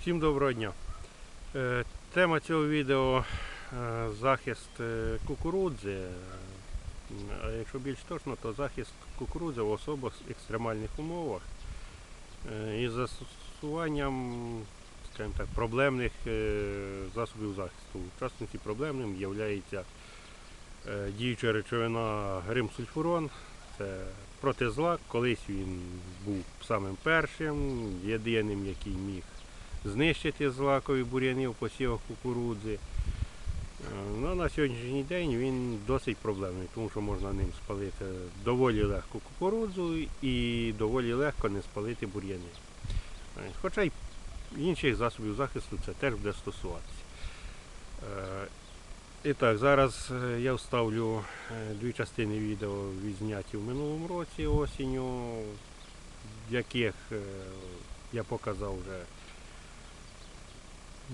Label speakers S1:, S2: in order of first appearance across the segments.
S1: Всім доброго дня. Е, Тема цього відео е, захист е, кукурудзи. Якщо більш точно, то захист кукурудзи в особо екстремальних умовах із застосуванням так, проблемних засобів захисту. В частності проблемним є діюча речовина гримсульфурон. Це протизлак. Колись він був самим першим, єдиним, який міг знищити злакові бур'яни в посівах кукурудзи. Е, Ну, на сьогоднішній день він досить проблемний, тому що можна ним спалити доволі легко кукурудзу і доволі легко не спалити бур'яни. Е, Хоча й інших засобів захисту це теж буде стосуватися. Е, І так, зараз я вставлю дві частини відео відзняті в минулому році осінню, в яких я показав вже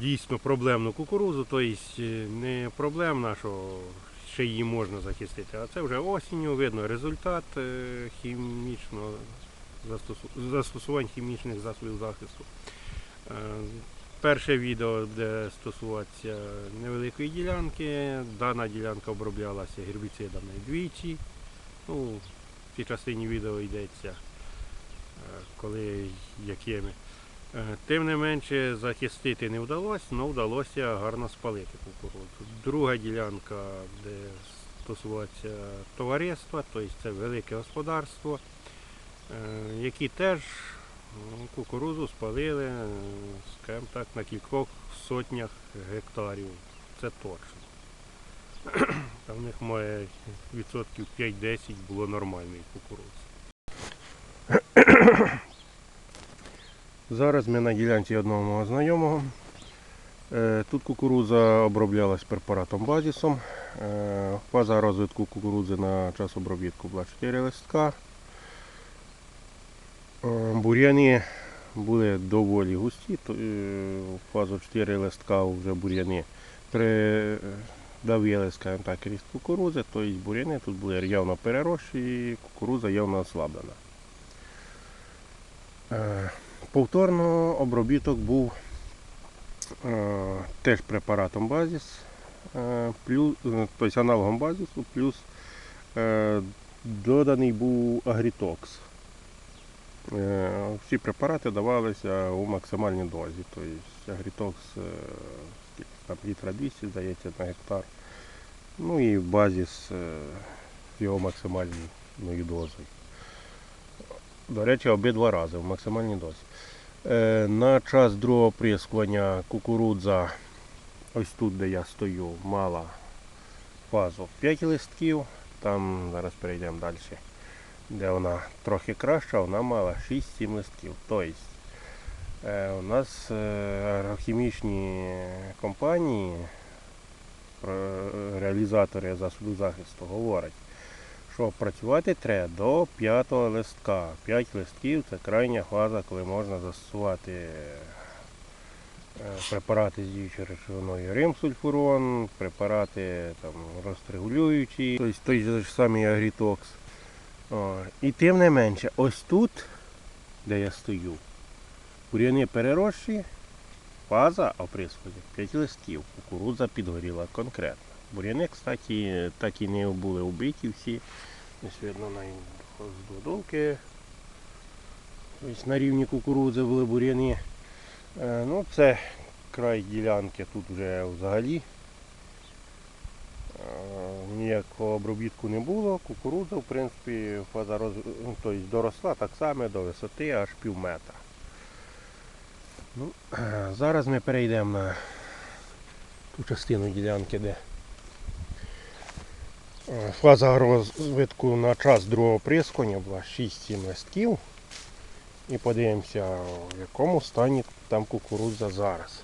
S1: дійсно проблемну кукурузу, тобто не проблемна, що ще її можна захистити, а це вже осінню видно результат е, хімічного застосу- застосувань хімічних засобів захисту. Е, Перше відео буде стосуватися невеликої ділянки. Дана ділянка оброблялася гербіцидами двічі. Ну, в цій частині відео йдеться, коли якими. Е, Тим не менше захистити не вдалося, але вдалося гарно спалити кукурудзу. Друга ділянка, де стосуватися товариства, тобто це велике господарство, е, які теж ну, кукурудзу спалили, е, так, на кількох сотнях гектарів. Це точно. Там в них має відсотків 5-10 було нормальної кукурудзи. Зараз ми на ділянці одного мого знайомого. Е, Тут кукурудза оброблялась препаратом базісом. Е, Фаза розвитку кукурудзи на час обробітку була 4 листка. Е, Бур'яни були доволі густі. фазу 4 листка вже бур'яни придавили, скажімо так, ріст кукурудзи, тобто бур'яни тут були явно перерощі і кукурудза явно ослаблена. Повторно обробіток був е, теж препаратом базіс, е, плюс, е, тобто аналогом базісу, плюс е, доданий був агрітокс. Е, всі препарати давалися у максимальній дозі. Тобто агрітокс е, там, літра 200, здається, на гектар. Ну і базіс е, його максимальною дозою. До речі, обидва рази в максимальній дозі. Е, На час другого прискування кукурудза, ось тут, де я стою, мала фазу 5 листків. Там зараз перейдемо далі, де вона трохи краща, вона мала 6-7 листків. Тобто е, у нас е, агрохімічні компанії, реалізатори засобів захисту говорять, що працювати треба до п'ятого листка. П'ять листків це крайня фаза, коли можна застосувати е, препарати з діючою речовиною римсульфурон, препарати там, розрегулюючі, тобто той же самий агрітокс. І тим не менше, ось тут, де я стою, бур'яни перерощі, фаза оприскування 5 листків, кукурудза підгоріла конкретно. Бур'яни, кстати, так і не були вбиті всі. Ось видно на здодолки. Ось на рівні кукурудзи були бур'яни. Е, Ну, це край ділянки тут вже взагалі. Е, Ніякого обробітку не було. Кукурудза, в принципі, фаза роз... тобто доросла так само до висоти аж пів метра. Ну, е, зараз ми перейдемо на ту частину ділянки, де фаза розвитку на час другого прискування була 6-7 листків. І подивимося, в якому стані там кукурудза зараз.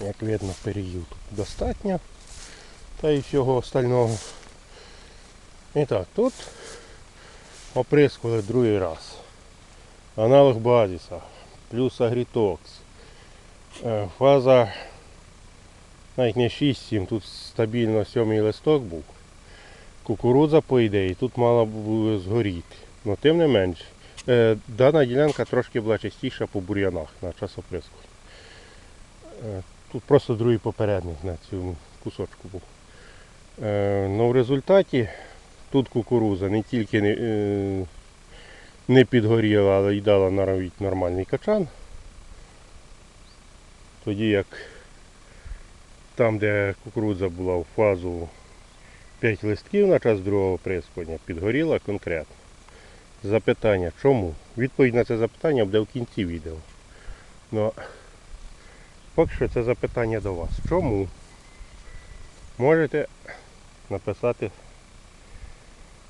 S1: Як видно, тут достатньо. Та і всього остального. І так, тут оприскували другий раз. Аналог базіса. плюс агрітокс. Е, Фаза навіть не 6-7, тут стабільно сьомий листок був. Кукурудза, по ідеї, тут мала б згоріти. Но тим не менш, е, дана ділянка трошки була чистіша по бур'янах на часоприску. Е, Тут просто другий попередник на цьому кусочку був. Е, Ну, в результаті тут кукуруза не тільки не, е, не підгоріла, але й дала навіть нормальний качан. Тоді як там, де кукурудза була в фазу 5 листків на час другого прискування, підгоріла конкретно. Запитання, чому? Відповідь на це запитання буде в кінці відео. Ну, поки що це запитання до вас. Чому? Можете написати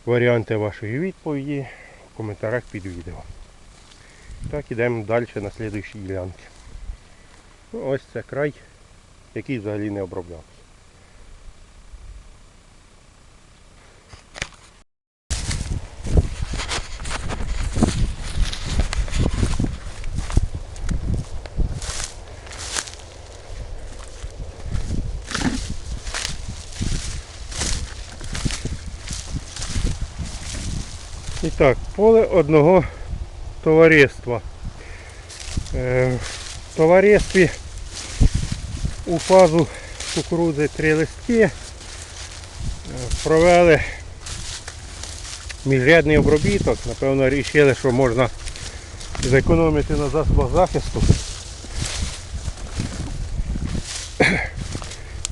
S1: варіанти вашої відповіді в коментарях під відео. Так, ідемо далі на слідуючі ділянки. Ну, ось це край, який взагалі не оброблявся. Так, поле одного товариства. Е, В товаристві у фазу кукурудзи три листки е, провели міжрядний обробіток. Напевно, вирішили, що можна зекономити на засобах захисту.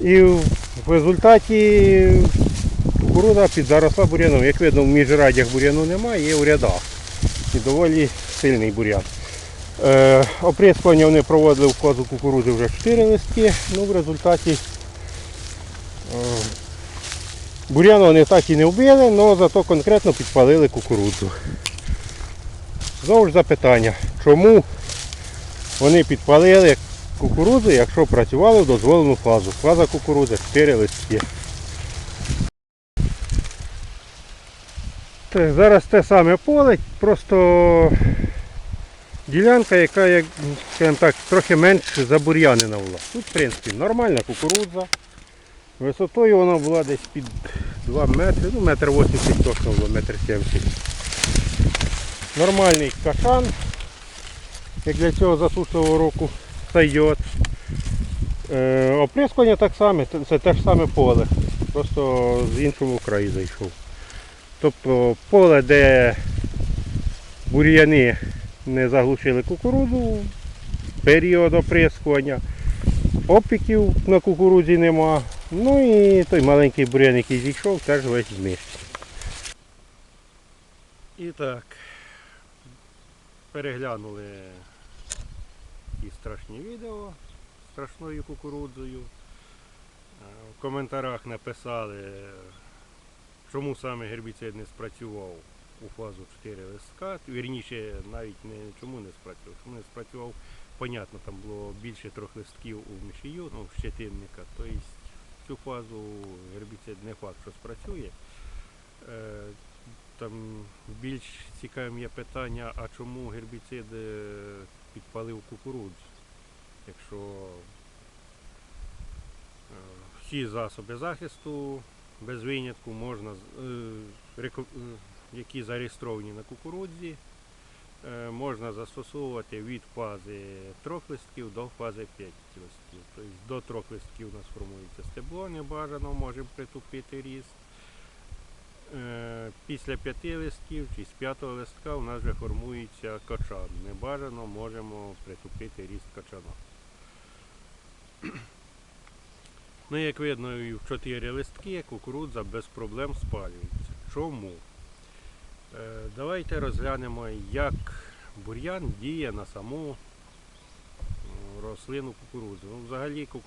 S1: І в результаті кукурудза підзаросла бур'яном. Як видно, в міжрадях бур'яну немає, є у рядах. І доволі сильний бур'ян. Е, оприскування вони проводили в фазу кукурудзи вже 4 листки. Ну, в результаті е, бур'яну вони так і не вбили, але зато конкретно підпалили кукурудзу. Знову ж запитання, чому вони підпалили кукурудзу, якщо працювали в дозволену фазу. Фаза кукурудзи 4 листки. Так, зараз те саме поле, просто ділянка, яка, як, скажімо так, трохи менш забур'янена була. Тут, в принципі, нормальна кукурудза. Висотою вона була десь під 2 метри, ну метр 80 точно було, метр 70. Нормальний кашан, як для цього засушливого року сойдет. Е, оприскування так само, це те ж саме поле, просто з іншого краю зайшов. Тобто поле, де бур'яни не заглушили кукурудзу, період оприскування, опіків на кукурудзі нема. Ну і той маленький бур'ян, який зійшов, теж весь знищений. І так, переглянули ті страшні відео з страшною кукурудзою. Е, В коментарях написали чому саме гербіцид не спрацював у фазу 4 листка. Вірніше, навіть не чому не спрацював. Чому не спрацював, понятно, там було більше трьох листків у мішію, ну, в щетинника. Тобто цю фазу гербіцид не факт, що спрацює. Е, Там більш цікавим є питання, а чому гербіцид е, підпалив кукурудзу, якщо е, всі засоби захисту без винятку можна, е, е, які зареєстровані на кукурудзі, е, можна застосовувати від фази трьох листків до фази 5 листків. Тобто до трьох листків у нас формується стебло, небажано можемо притупити ріст. Після п'яти листків чи з п'ятого листка у нас вже формується качан. Небажано можемо притупити ріст качана. Ну, як видно, і в 4 листки кукурудза без проблем спалюється. Чому? Е, давайте розглянемо, як бур'ян діє на саму е, рослину кукурудзи. Ну, взагалі е,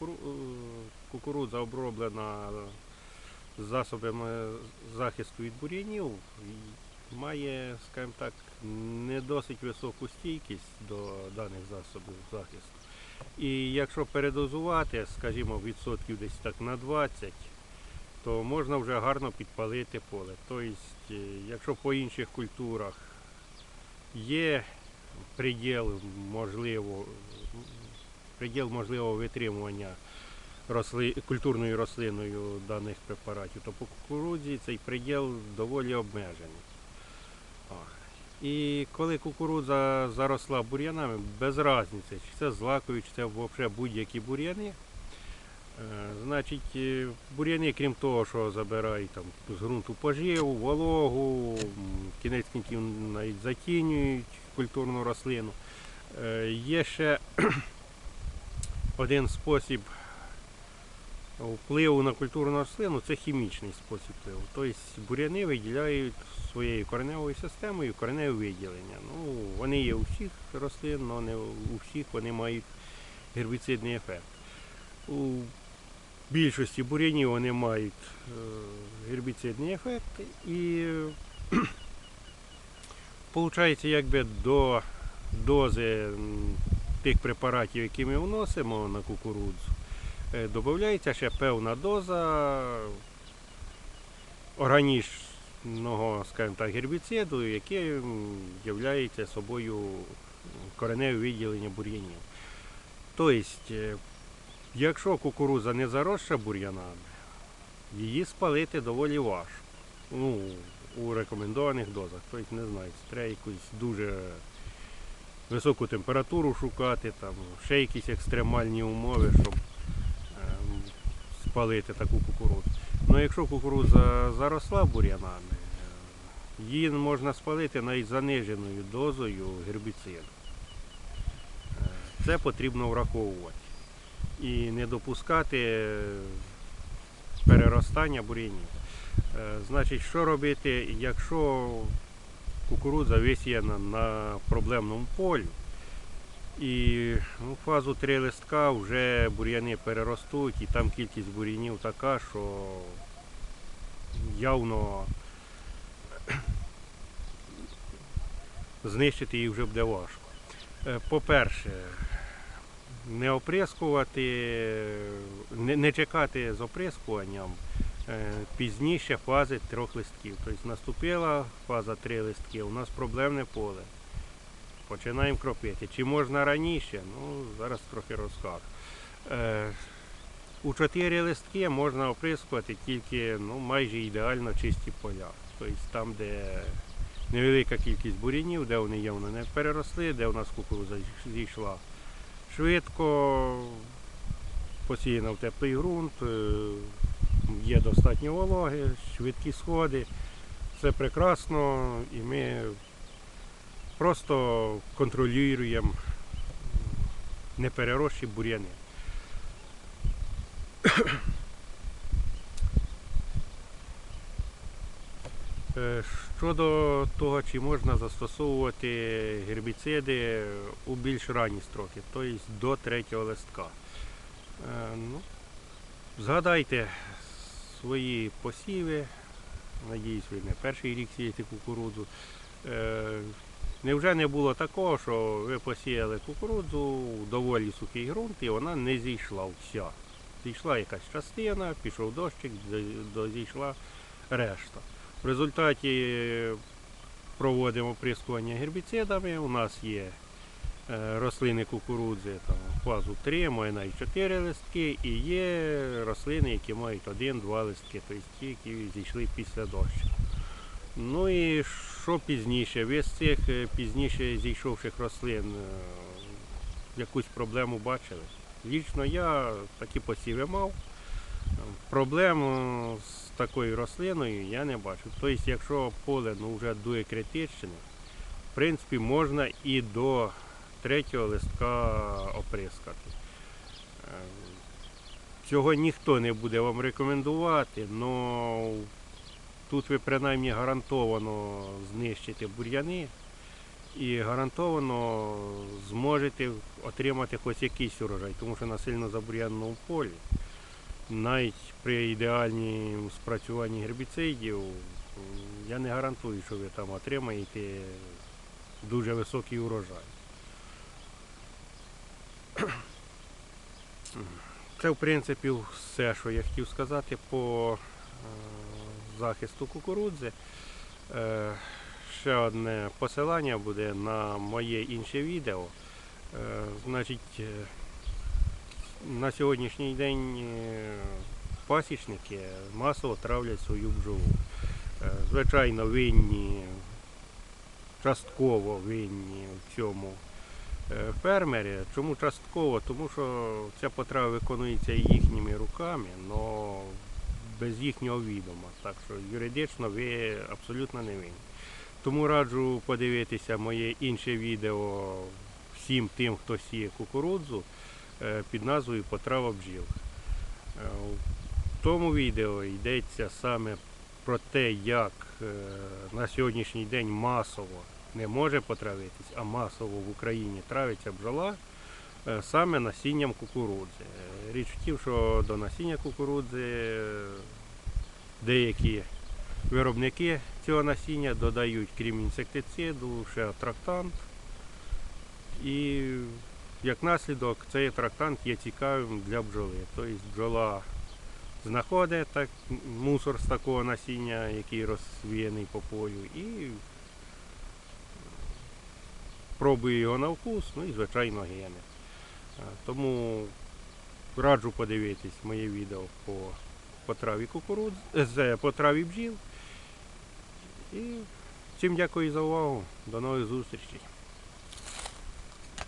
S1: кукурудза оброблена засобами захисту від бур'янів має, скажімо так, не досить високу стійкість до даних засобів захисту. І якщо передозувати, скажімо, відсотків десь так на 20, то можна вже гарно підпалити поле. Тобто, е, якщо по інших культурах є приділ можливо, приділ можливого витримування росли, культурною рослиною даних препаратів, то по кукурудзі цей приділ доволі обмежений. І коли кукурудза заросла бур'янами, без різниці, чи це злакові, чи це взагалі будь-які бур'яни. Е, Значить, е, бур'яни, крім того, що забирають там, з ґрунту поживу, вологу, кінець кінців навіть затінюють культурну рослину. Е, Є ще один спосіб впливу на культурну рослину це хімічний спосіб впливу. Тобто бур'яни виділяють своєю кореневою системою кореневе виділення. Ну, вони є у всіх рослин, але не у всіх вони мають гербіцидний ефект. У більшості бур'янів вони мають е, гербіцидний ефект і виходить, якби до дози тих препаратів, які ми вносимо на кукурудзу, додається ще певна доза органічного, так, гербіциду, який є собою кореневе виділення бур'янів. Тобто, е, якщо кукурудза не заросша бур'янами, її спалити доволі важко. Ну, у рекомендованих дозах. Тобто, не знаю, треба якусь дуже високу температуру шукати, там, ще якісь екстремальні умови, щоб спалити таку кукурудзу. Ну якщо кукурудза заросла бур'янами, е, її можна спалити навіть заниженою дозою гербіциду. Е, Це потрібно враховувати. І не допускати е, переростання бур'янів. Значить, що робити, якщо кукурудза висіяна на проблемному полі, і ну, фазу три листка вже бур'яни переростуть, і там кількість бур'янів така, що явно знищити їх вже буде важко. Е, По-перше, не оприскувати, не, не чекати з оприскуванням е, пізніше фази трьох листків. Тобто наступила фаза три листки, у нас проблемне поле. Починаємо кропити. Чи можна раніше? Ну, зараз трохи розкажу. Е, у чотири листки можна оприскувати тільки ну, майже ідеально чисті поля. Тобто там, де невелика кількість бурянів, де вони явно не переросли, де у нас кукурудза зійшла швидко, посіяна в теплий ґрунт, е, є достатньо вологи, швидкі сходи. Все прекрасно і ми просто контролюємо непереросші бур'яни. Е, Щодо того, чи можна застосовувати гербіциди у більш ранні строки, тобто до третього листка. Е, Ну, згадайте свої посіви. Надіюсь, ви не перший рік сієте кукурудзу. Невже не було такого, що ви посіяли кукурудзу в доволі сухий ґрунт і вона не зійшла вся. Зійшла якась частина, пішов дощик, до- дозійшла решта. В результаті проводимо оприскування гербіцидами. У нас є е, рослини кукурудзи там, фазу 3, має навіть 4 листки, і є рослини, які мають 1-2 листки, тобто ті, які зійшли після дощу. Ну і що пізніше? Ви з цих е, пізніше зійшовших рослин е, якусь проблему бачили? Лічно я такі посіви мав. Проблем з такою рослиною я не бачу. Тобто, якщо поле ну, вже дує критичне, в принципі, можна і до третього листка оприскати. Е, Цього ніхто не буде вам рекомендувати, але тут ви принаймні гарантовано знищите бур'яни і гарантовано зможете отримати хоч якийсь урожай, тому що на сильно забур'яному полі навіть при ідеальному спрацюванні гербіцидів я не гарантую, що ви там отримаєте дуже високий урожай. Це, в принципі, все, що я хотів сказати по захисту кукурудзи. Е, ще одне посилання буде на моє інше відео. Е, Значить, е, на сьогоднішній день пасічники масово травлять свою бджолу. Звичайно, винні, частково винні в цьому фермери. Чому частково? Тому що ця потрава виконується їхніми руками, але без їхнього відома. Так що юридично ви абсолютно не винні. Тому раджу подивитися моє інше відео всім тим, хто сіє кукурудзу е, під назвою Потрава бджіл. Е, В тому відео йдеться саме про те, як е, на сьогоднішній день масово не може потравитись, а масово в Україні травиться бджола саме насінням кукурудзи. Е, Річ в тім, що до насіння кукурудзи е, деякі виробники цього насіння додають, крім інсектициду, ще атрактант. І як наслідок цей атрактант є цікавим для бджоли. Тобто бджола знаходить так, мусор з такого насіння, який розвіяний по полю, і пробує його на вкус, ну і звичайно гине. А, Тому раджу подивитись моє відео по, по траві кукурудз, е, по траві бджіл. І всім дякую за увагу. До нових зустрічей.